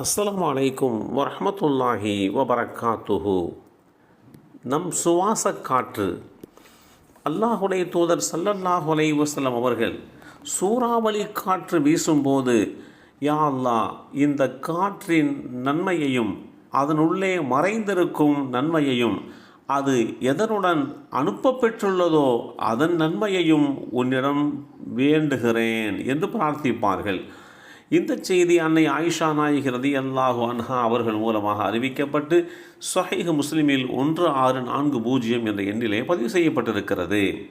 அஸ்லாம் அலைக்கும் வரமத்துல்லாஹி வபரக்காத்துஹு நம் சுவாச காற்று. அல்லாஹுடைய தூதர் சல்லல்லாஹு அலை வசலம் அவர்கள் சூறாவளி காற்று வீசும்போது யா அல்லாஹ் இந்த காற்றின் நன்மையையும் அதனுள்ளே மறைந்திருக்கும் நன்மையையும் அது எதனுடன் அனுப்பப்பெற்றுள்ளதோ அதன் நன்மையையும் உன்னிடம் வேண்டுகிறேன் என்று பிரார்த்திப்பார்கள். இந்த செய்தி அன்னை ஆயிஷா நாயகி ரதி அல்லாஹு அன்ஹா அவர்கள் மூலமாக அறிவிக்கப்பட்டு சொஹைஹ் முஸ்லிமில் ஒன்று ஆறு நான்கு பூஜ்ஜியம் என்ற எண்ணிலே பதிவு செய்யப்பட்டிருக்கிறது.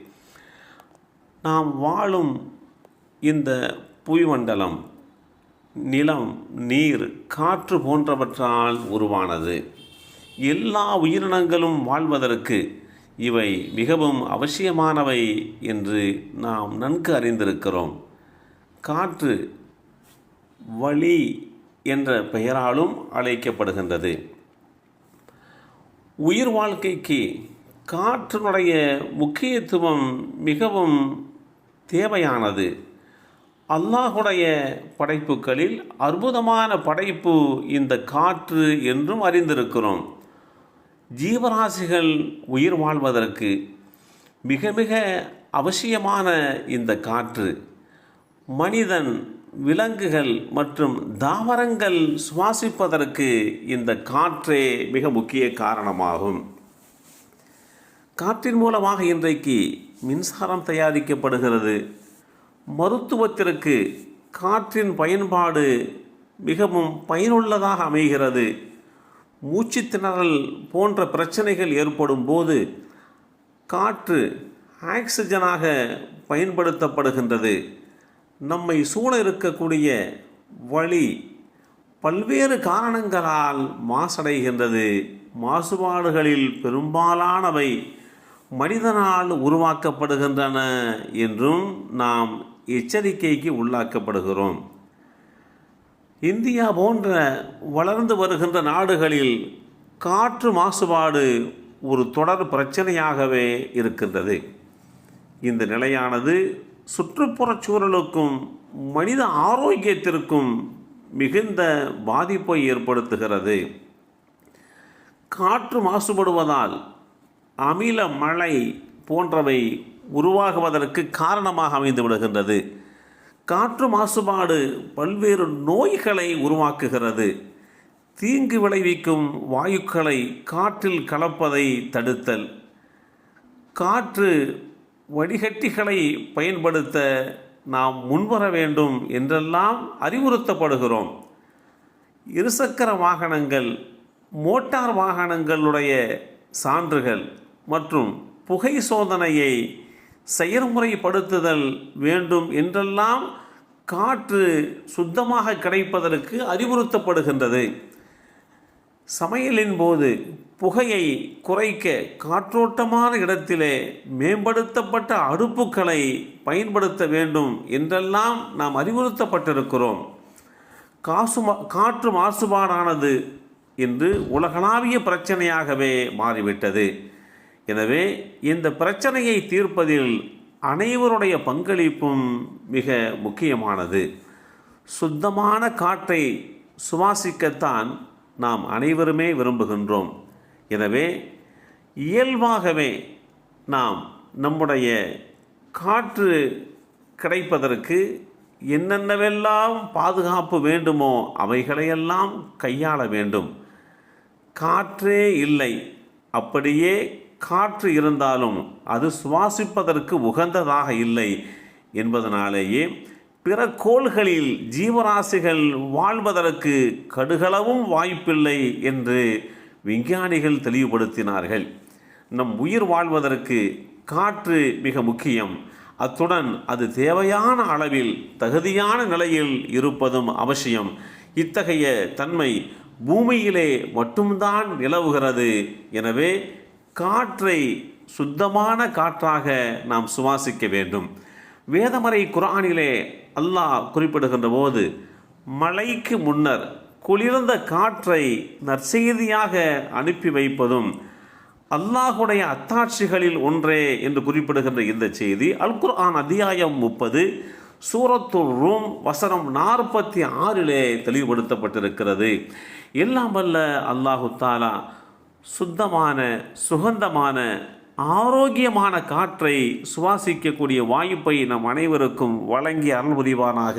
நாம் வாழும் இந்த புவிமண்டலம் நிலம் நீர் காற்று போன்றவற்றால் உருவானது. எல்லா உயிரினங்களும் வாழ்வதற்கு இவை மிகவும் அவசியமானவை என்று நாம் நன்கு அறிந்திருக்கிறோம். காற்று வழி என்ற பெயராலும் அழைக்கப்படுகின்றது. உயிர் வாழ்க்கைக்கு காற்றினுடைய முக்கியத்துவம் மிகவும் தேவையானது. அல்லாஹுடைய படைப்புகளில் அற்புதமான படைப்பு இந்த காற்று என்றும் அறிந்திருக்கிறோம். ஜீவராசிகள் உயிர் வாழ்வதற்கு மிக மிக அவசியமான இந்த காற்று. மனிதன் விலங்குகள் மற்றும் தாவரங்கள் சுவாசிப்பதற்கு இந்த காற்றே மிக முக்கிய காரணமாகும். காற்றின் மூலமாக இன்றைக்கு மின்சாரம் தயாரிக்கப்படுகிறது. மருத்துவத்திற்கு காற்றின் பயன்பாடு மிகவும் பயனுள்ளதாக அமைகிறது. மூச்சு திணறல் போன்ற பிரச்சனைகள் ஏற்படும் போது காற்று ஆக்சிஜனாக பயன்படுத்தப்படுகின்றது. நம்மை சூழ இருக்கக்கூடிய வழி பல்வேறு காரணங்களால் மாசடைகின்றது. மாசுபாடுகளில் பெரும்பாலானவை மனிதனால் உருவாக்கப்படுகின்றன என்றும் நாம் எச்சரிக்கைக்கு உள்ளாக்கப்படுகிறோம். இந்தியா போன்ற வளர்ந்து வருகின்ற நாடுகளில் காற்று மாசுபாடு ஒரு தொடர் பிரச்சனையாகவே இருக்கின்றது. இந்த நிலையானது சுற்றுப்புறச் சூழலுக்கும் மனித ஆரோக்கியத்திற்கும் மிகுந்த பாதிப்பை ஏற்படுத்துகிறது. காற்று மாசுபடுவதால் அமில மழை போன்றவை உருவாகுவதற்கு காரணமாக அமைந்து விடுகின்றது. காற்று மாசுபாடு பல்வேறு நோய்களை உருவாக்குகிறது. தீங்கு விளைவிக்கும் வாயுக்களை காற்றில் கலப்பதை தடுத்தல். காற்று வடிகட்டிகளை பயன்படுத்த நாம் முன்வர வேண்டும் என்றெல்லாம் அறிவுறுத்தப்படுகிறோம். இருசக்கர வாகனங்கள் மோட்டார் வாகனங்களுடைய சான்றுகள் மற்றும் புகை சோதனையை செயல்முறைப்படுத்துதல் வேண்டும் என்றெல்லாம் காற்று சுத்தமாக கிடைப்பதற்கு அறிவுறுத்தப்படுகின்றது. சமையலின் போது புகையை குறைக்க காற்றோட்டமான இடத்திலே மேம்படுத்தப்பட்ட அடுப்புகளை பயன்படுத்த வேண்டும் என்றெல்லாம் நாம் அறிவுறுத்தப்பட்டிருக்கிறோம். காசு காற்று மாசுபாடானது என்று உலகளாவிய பிரச்சனையாகவே மாறிவிட்டது. எனவே இந்த பிரச்சனையை தீர்ப்பதில் அனைவருடைய பங்களிப்பும் மிக முக்கியமானது. சுத்தமான காற்றை சுவாசிக்கத்தான் நாம் அனைவருமே விரும்புகின்றோம். எனவே இயல்பாகவே நாம் நம்முடைய காற்று கிடைப்பதற்கு என்னென்னவெல்லாம் பாதுகாப்பு வேண்டுமோ அவைகளையெல்லாம் கையாள வேண்டும். காற்றே இல்லை. அப்படியே காற்று இருந்தாலும் அது சுவாசிப்பதற்கு உகந்ததாக இல்லை என்பதனாலேயே பிற கோள்களில் ஜீவராசிகள் வாழ்வதற்கு கடுகளவும் வாய்ப்பில்லை என்று விஞ்ஞானிகள் தெளிவுபடுத்தினார்கள். நம் உயிர் வாழ்வதற்கு காற்று மிக முக்கியம். அத்துடன் அது தேவையான அளவில் தகுதியான நிலையில் இருப்பதும் அவசியம். இத்தகைய தன்மை பூமியிலே மட்டும்தான் நிலவுகிறது. எனவே காற்றை சுத்தமான காற்றாக நாம் சுவாசிக்க வேண்டும். வேதமறை குரானிலே அல்லாஹ் குறிப்பிடுகின்ற போது மழைக்கு முன்னர் குளிர்ந்த காற்றை நற்செய்தியாக அனுப்பி வைப்பதும் அல்லாஹுடைய அத்தாட்சிகளில் ஒன்றே என்று குறிப்பிடுகின்ற இந்த செய்தி. அல் குர்ஆன் அத்தியாயம் முப்பது சூரத்துல் ரூம் வசனம் நாற்பத்தி ஆறிலே தெளிவுபடுத்தப்பட்டிருக்கிறது. எல்லாம் வல்ல அல்லாஹு தாலா சுத்தமான சுகந்தமான ஆரோக்கியமான காற்றை சுவாசிக்கக்கூடிய வாய்ப்பை நம் அனைவருக்கும் வழங்கி அருள் புரிவானாக.